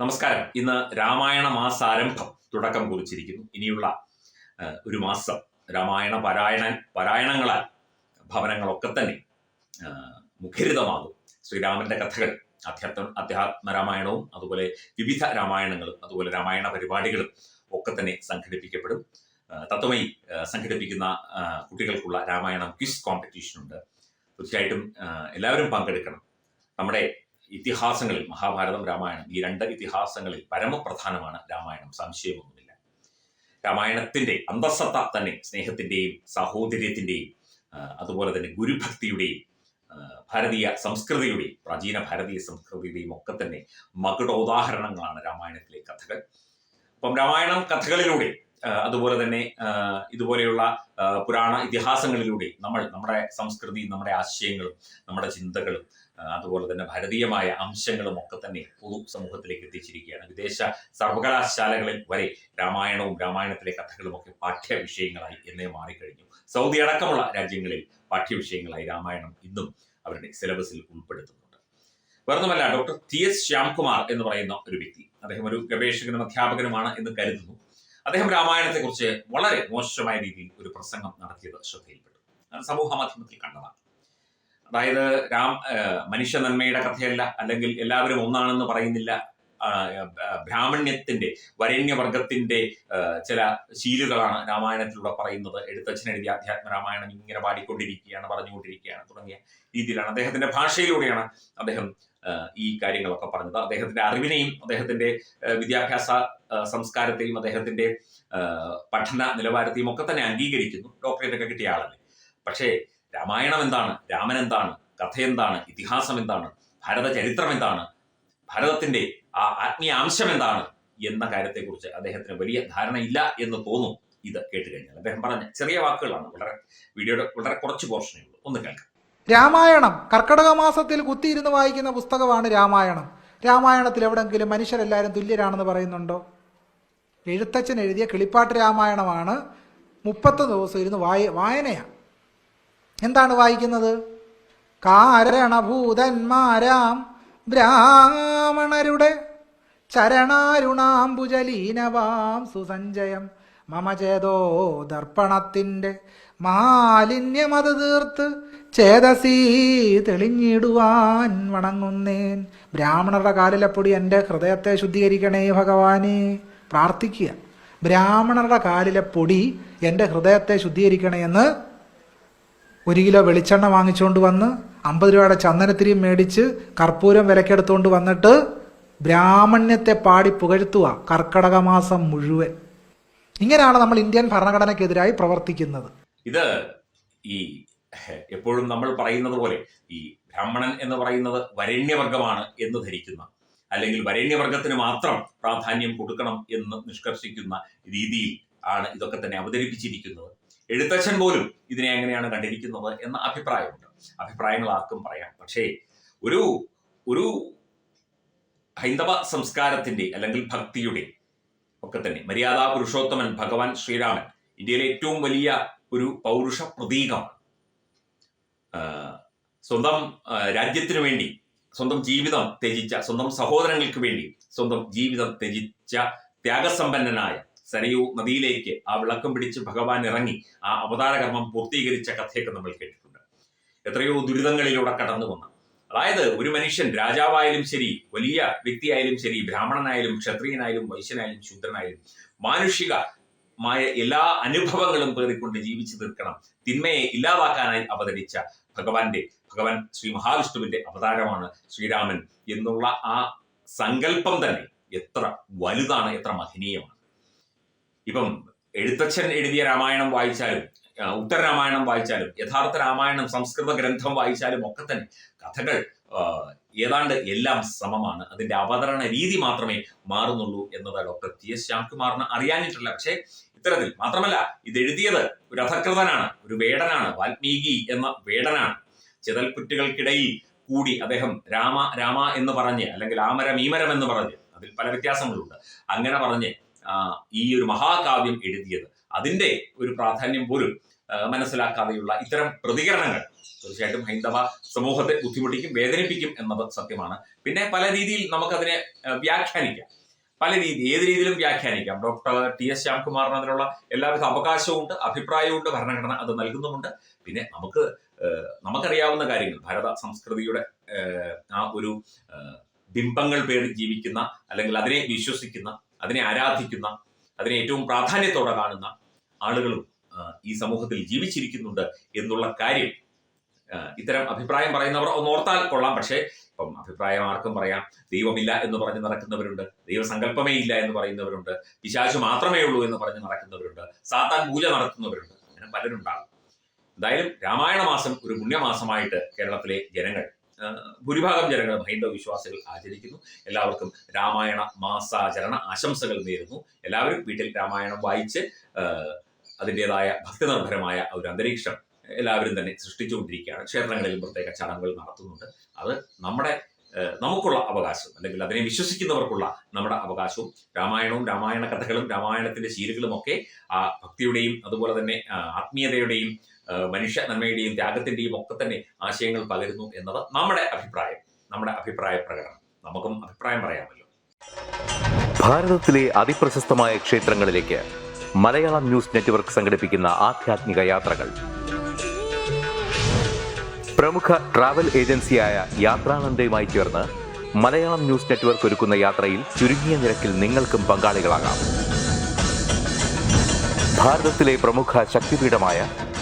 നമസ്കാരം. ഇന്ന് രാമായണ മാസാരംഭം തുടക്കം കുറിച്ചിരിക്കുന്നു. ഇനിയുള്ള ഒരു മാസം രാമായണ പാരായണ പാരായണങ്ങളാൽ ഭവനങ്ങളൊക്കെ തന്നെ മുഖരിതമാകും. ശ്രീരാമന്റെ കഥകൾ അധ്യാത്മ അധ്യാത്മ രാമായണവും അതുപോലെ വിവിധ രാമായണങ്ങളും അതുപോലെ രാമായണ പരിപാടികളും ഒക്കെ തന്നെ സംഘടിപ്പിക്കപ്പെടും. തത്വമയി സംഘടിപ്പിക്കുന്ന കുട്ടികൾക്കുള്ള രാമായണം ക്വിസ് കോമ്പറ്റീഷൻ ഉണ്ട് തീർച്ചയായിട്ടും എല്ലാവരും പങ്കെടുക്കണം. നമ്മുടെ ഇതിഹാസങ്ങളിൽ മഹാഭാരതം രാമായണം ഈ രണ്ട് ഇതിഹാസങ്ങളിൽ പരമപ്രധാനമാണ് രാമായണം. സംശയമൊന്നുമില്ല. രാമായണത്തിന്റെ അന്തസത്ത തന്നെ സ്നേഹത്തിന്റെയും സാഹോദര്യത്തിന്റെയും അതുപോലെ തന്നെ ഗുരുഭക്തിയുടെയും ഭാരതീയ സംസ്കൃതിയുടെയും പ്രാചീന ഭാരതീയ സംസ്കൃതിയുടെയും ഒക്കെ തന്നെ മകുടോദാഹരണങ്ങളാണ് രാമായണത്തിലെ കഥകൾ. അപ്പം രാമായണം കഥകളിലൂടെ അതുപോലെ തന്നെ ഇതുപോലെയുള്ള പുരാണ ഇതിഹാസങ്ങളിലൂടെ നമ്മൾ നമ്മുടെ സംസ്കൃതി നമ്മുടെ ആശയങ്ങളും നമ്മുടെ ചിന്തകളും അതുപോലെ തന്നെ ഭാരതീയമായ അംശങ്ങളും ഒക്കെ തന്നെ പൊതു സമൂഹത്തിലേക്ക് എത്തിച്ചിരിക്കുകയാണ്. വിദേശ സർവകലാശാലകളിൽ വരെ രാമായണവും രാമായണത്തിലെ കഥകളും ഒക്കെ പാഠ്യ വിഷയങ്ങളായി എന്നേ മാറിക്കഴിഞ്ഞു. സൗദി അടക്കമുള്ള രാജ്യങ്ങളിൽ പാഠ്യവിഷയങ്ങളായി രാമായണം ഇന്നും അവരുടെ സിലബസിൽ ഉൾപ്പെടുത്തുന്നുണ്ട്. വേറൊന്നുമല്ല ഡോക്ടർ ടി എസ് ശ്യാംകുമാർ എന്ന് പറയുന്ന ഒരു വ്യക്തി. അദ്ദേഹം ഒരു ഗവേഷകനും അധ്യാപകനുമാണ് എന്ന് കരുതുന്നു. അദ്ദേഹം രാമായണത്തെക്കുറിച്ച് വളരെ മോശമായ രീതിയിൽ ഒരു പ്രസംഗം നടത്തിയത് ശ്രദ്ധയിൽപ്പെട്ടു. സമൂഹ മാധ്യമത്തിൽ കണ്ടതാണ്. അതായത് രാം മനുഷ്യ നന്മയുടെ കഥയല്ല അല്ലെങ്കിൽ എല്ലാവരും ഒന്നാണെന്ന് പറയുന്നില്ല ബ്രാഹ്മണ്യത്തിന്റെ വരണ്യവർഗത്തിന്റെ ചില ശീലുകളാണ് രാമായണത്തിലൂടെ പറയുന്നത്. എഴുത്തച്ഛൻ എഴുതിയ അധ്യാത്മ രാമായണം ഇങ്ങനെ പാടിക്കൊണ്ടിരിക്കുകയാണ് പറഞ്ഞുകൊണ്ടിരിക്കുകയാണ് തുടങ്ങിയ രീതിയിലാണ് അദ്ദേഹത്തിന്റെ ഭാഷയിലൂടെയാണ് അദ്ദേഹം ഈ കാര്യങ്ങളൊക്കെ പറഞ്ഞത്. അദ്ദേഹത്തിന്റെ അറിവിനെയും അദ്ദേഹത്തിന്റെ വിദ്യാഭ്യാസ സംസ്കാരത്തെയും അദ്ദേഹത്തിന്റെ പഠന നിലവാരത്തെയും ഒക്കെ തന്നെ അംഗീകരിക്കുന്നു. ഡോക്ടറേറ്റ് ഒക്കെ കിട്ടിയ ആളല്ലേ. പക്ഷേ രാമായണം എന്താണ്? രാമൻ എന്താണ്? കഥ എന്താണ്? ഇതിഹാസം എന്താണ്? ഭാരത ചരിത്രം എന്താണ്? ഭാരതത്തിന്റെ ആ ആത്മീയ അംശം എന്താണ് എന്ന കാര്യത്തെക്കുറിച്ച് അദ്ദേഹത്തിന് വലിയ ധാരണ ഇല്ല എന്ന് തോന്നും. ഇത് കേട്ട് കഴിഞ്ഞാൽ അദ്ദേഹം പറഞ്ഞ ചെറിയ വാക്കുകളാണ്. വളരെ വീഡിയോയുടെ വളരെ കുറച്ച് പോർഷനേ ഉള്ളൂ. ഒന്ന് കേൾക്കാം. രാമായണം കർക്കടക മാസത്തിൽ കുത്തിയിരുന്ന് വായിക്കുന്ന പുസ്തകമാണ് രാമായണം. രാമായണത്തിൽ എവിടെങ്കിലും മനുഷ്യരെല്ലാവരും തുല്യരാണെന്ന് പറയുന്നുണ്ടോ? എഴുത്തച്ഛൻ എഴുതിയ കിളിപ്പാട്ട് രാമായണമാണ്. മുപ്പത്തൊന്ന് ദിവസം ഇരുന്ന് വായ വായനയാണ് എന്താണ് വായിക്കുന്നത്? കാരണഭൂതന്മാരാം ബ്രാഹ്മണരുടെ ചരണാരുണാംബുജലീനവാം സുസഞ്ജയം മമ ചേതോ ദർപ്പണത്തിന്റെ മാലിന്യമത് തീർത്ത് ചേതസീ തെളിഞ്ഞിടുവാൻ വണങ്ങുന്നേൻ. ബ്രാഹ്മണരുടെ കാലിലെപ്പൊടി എന്റെ ഹൃദയത്തെ ശുദ്ധീകരിക്കണേ ഭഗവാനെ. പ്രാർത്ഥിക്കുക. ബ്രാഹ്മണരുടെ കാലിലെ പൊടി എന്റെ ഹൃദയത്തെ ശുദ്ധീകരിക്കണേ എന്ന് ഒരു കിലോ വെളിച്ചെണ്ണ വാങ്ങിച്ചുകൊണ്ട് വന്ന് അമ്പത് രൂപയുടെ ചന്ദനത്തിരിയും മേടിച്ച് കർപ്പൂരം വിലക്കെടുത്തുകൊണ്ട് വന്നിട്ട് ബ്രാഹ്മണ്യത്തെ പാടി പുകഴ്ത്തുക കർക്കടക മാസം മുഴുവൻ. ഇങ്ങനെയാണ് നമ്മൾ ഇന്ത്യൻ ഭരണഘടനയ്ക്കെതിരായി പ്രവർത്തിക്കുന്നത്. ഇത് ഈ എപ്പോഴും നമ്മൾ പറയുന്നത് പോലെ ഈ ബ്രാഹ്മണൻ എന്ന് പറയുന്നത് വരണ്യവർഗമാണ് എന്ന് ധരിക്കുന്ന അല്ലെങ്കിൽ വരണ്യവർഗത്തിന് മാത്രം പ്രാധാന്യം കൊടുക്കണം എന്ന് നിഷ്കർഷിക്കുന്ന രീതിയിൽ ആണ് ഇതൊക്കെ തന്നെ അവതരിപ്പിച്ചിരിക്കുന്നത്. എഴുത്തച്ഛൻ പോലും ഇതിനെ എങ്ങനെയാണ് കണ്ടിരിക്കുന്നത് എന്ന അഭിപ്രായമുണ്ട്. അഭിപ്രായങ്ങൾ ആർക്കും പറയാം. പക്ഷേ ഒരു ഒരു ഹൈന്ദവ സംസ്കാരത്തിന്റെ അല്ലെങ്കിൽ ഭക്തിയുടെ ഒക്കെ തന്നെ മര്യാദാ പുരുഷോത്തമൻ ഭഗവാൻ ശ്രീരാമൻ ഇന്ത്യയിലെ ഏറ്റവും വലിയ ഒരു പൗരുഷ പ്രതീകമാണ് സ്വന്തം രാജ്യത്തിനു വേണ്ടി സ്വന്തം ജീവിതം ത്യജിച്ച സ്വന്തം സഹോദരങ്ങൾക്ക് വേണ്ടി സ്വന്തം ജീവിതം ത്യജിച്ച ത്യാഗസമ്പന്നനായ സരയൂ നദിയിലേക്ക് ആ വിളക്കം പിടിച്ച് ഭഗവാൻ ഇറങ്ങി ആ അവതാരകർമ്മം പൂർത്തീകരിച്ച കഥയൊക്കെ നമ്മൾ കേട്ടിട്ടുണ്ട്. എത്രയോ ദുരിതങ്ങളിലൂടെ കടന്നു വന്ന. അതായത് ഒരു മനുഷ്യൻ രാജാവായാലും ശരി വലിയ വ്യക്തിയായാലും ശരി ബ്രാഹ്മണനായാലും ക്ഷത്രിയനായാലും വൈശ്യനായാലും ശൂദ്രനായാലും മാനുഷിക മായ എല്ലാ അനുഭവങ്ങളും പേറിക്കൊണ്ട് ജീവിച്ചു തീർക്കണം. തിന്മയെ ഇല്ലാതാക്കാനായി അവതരിച്ച ഭഗവാന്റെ ഭഗവാൻ ശ്രീ മഹാവിഷ്ണുവിന്റെ അവതാരമാണ് ശ്രീരാമൻ എന്നുള്ള ആ സങ്കല്പം തന്നെ എത്ര വലുതാണ് എത്ര മഹനീയമാണ്. ഇപ്പം എഴുത്തച്ഛൻ എഴുതിയ രാമായണം വായിച്ചാലും ഉത്തരരാമായണം വായിച്ചാലും യഥാർത്ഥ രാമായണം സംസ്കൃത ഗ്രന്ഥം വായിച്ചാലും ഒക്കെ തന്നെ കഥകൾ ഏതാണ്ട് എല്ലാം സമമാണ്. അതിന്റെ അവതരണ രീതി മാത്രമേ മാറുന്നുള്ളൂ എന്നത് ഡോക്ടർ ടി എസ് ശ്യാംകുമാറിന് അറിയാനിട്ടില്ല പക്ഷേ ഇത്തരത്തിൽ മാത്രമല്ല ഇത് എഴുതിയത് ഒരു അധകൃതനാണ് ഒരു വേടനാണ് വാൽമീകി എന്ന വേടനാണ്. ചിതൽപുറ്റുകൾക്കിടയിൽ കൂടി അദ്ദേഹം രാമ രാമ എന്ന് പറഞ്ഞ് അല്ലെങ്കിൽ ആമരം ഈമരം എന്ന് പറഞ്ഞ് അതിൽ പല വ്യത്യാസങ്ങളുണ്ട്. അങ്ങനെ പറഞ്ഞ് ഈ ഒരു മഹാകാവ്യം എഴുതിയത്. അതിന്റെ ഒരു പ്രാധാന്യം പോലും മനസ്സിലാക്കാതെയുള്ള ഇത്തരം പ്രതികരണങ്ങൾ തീർച്ചയായിട്ടും ഹൈന്ദവ സമൂഹത്തെ ബുദ്ധിമുട്ടിക്കും വേദനിപ്പിക്കും എന്നത് സത്യമാണ്. പിന്നെ പല രീതിയിൽ നമുക്കതിനെ വ്യാഖ്യാനിക്കാം. പല രീതി ഏത് രീതിയിലും വ്യാഖ്യാനിക്കാം. ഡോക്ടർ ടി എസ് ശ്യാംകുമാറിന് അതിനുള്ള എല്ലാവിധ അവകാശവുമുണ്ട് അഭിപ്രായവുമുണ്ട് ഭരണഘടന അത് നൽകുന്നുമുണ്ട്. പിന്നെ നമുക്ക് നമുക്കറിയാവുന്ന കാര്യങ്ങൾ ഭാരത സംസ്കൃതിയുടെ ആ ഒരു ബിംബങ്ങൾ പേറി ജീവിക്കുന്ന അല്ലെങ്കിൽ അതിനെ വിശ്വസിക്കുന്ന അതിനെ ആരാധിക്കുന്ന അതിനെ ഏറ്റവും പ്രാധാന്യത്തോടെ കാണുന്ന ആളുകളും ഈ സമൂഹത്തിൽ ജീവിച്ചിരിക്കുന്നുണ്ട് എന്നുള്ള കാര്യം ഇത്തരം അഭിപ്രായം പറയുന്നവർ ഒന്ന് ഓർത്താൽ കൊള്ളാം. പക്ഷേ ഇപ്പം അഭിപ്രായം ആർക്കും പറയാം. ദൈവമില്ല എന്ന് പറഞ്ഞ് നടക്കുന്നവരുണ്ട്. ദൈവസങ്കല്പമേ ഇല്ല എന്ന് പറയുന്നവരുണ്ട്. പിശാശു മാത്രമേ ഉള്ളൂ എന്ന് പറഞ്ഞ് നടക്കുന്നവരുണ്ട്. സാത്താൻ മൂല നടത്തുന്നവരുണ്ട്. അങ്ങനെ പലരുണ്ടാകും. എന്തായാലും രാമായണ മാസം ഒരു പുണ്യമാസമായിട്ട് കേരളത്തിലെ ജനങ്ങൾ ഭൂരിഭാഗം ജനങ്ങൾ ഹൈന്ദവ വിശ്വാസികൾ ആചരിക്കുന്നു. എല്ലാവർക്കും രാമായണ മാസാചരണ ആശംസകൾ നേരുന്നു. എല്ലാവരും വീട്ടിൽ രാമായണം വായിച്ച് അതിന്റെതായ ഭക്തിനിർഭരമായ ഒരു അന്തരീക്ഷം എല്ലാവരും തന്നെ സൃഷ്ടിച്ചുകൊണ്ടിരിക്കുകയാണ്. ക്ഷേത്രങ്ങളിലും പ്രത്യേക ചടങ്ങുകൾ നടത്തുന്നുണ്ട്. അത് നമ്മുടെ നമുക്കുള്ള അവകാശം. അല്ലെങ്കിൽ അതിനെ വിശ്വസിക്കുന്നവർക്കുള്ള നമ്മുടെ അവകാശവും രാമായണവും രാമായണ കഥകളും രാമായണത്തിന്റെ ശീലുകളും ഒക്കെ ആ ഭക്തിയുടെയും അതുപോലെ തന്നെ ആത്മീയതയുടെയും മനുഷ്യ നന്മയുടെയും ത്യാഗത്തിന്റെയും ഒക്കെ തന്നെ ആശയങ്ങൾ പകരുന്നു എന്നത് നമ്മുടെ അഭിപ്രായം നമ്മുടെ അഭിപ്രായ പ്രകടനം. നമുക്കും അഭിപ്രായം പറയാമല്ലോ. ഭാരതത്തിലെ അതിപ്രശസ്തമായ ക്ഷേത്രങ്ങളിലേക്ക് മലയാളം ന്യൂസ് നെറ്റ്വർക്ക് സംഘടിപ്പിക്കുന്ന ആധ്യാത്മിക യാത്രകൾ. പ്രമുഖ ട്രാവൽ ഏജൻസിയായ യാത്രാനന്ദയുമായി ചേർന്ന് മലയാളം ന്യൂസ് നെറ്റ്വർക്ക് ഒരുക്കുന്ന യാത്രയിൽ ചുരുങ്ങിയ നിരക്കിൽ നിങ്ങൾക്കും പങ്കാളികളാകാം. ഭാരതത്തിലെ പ്രമുഖ ശക്തിപീഠമായ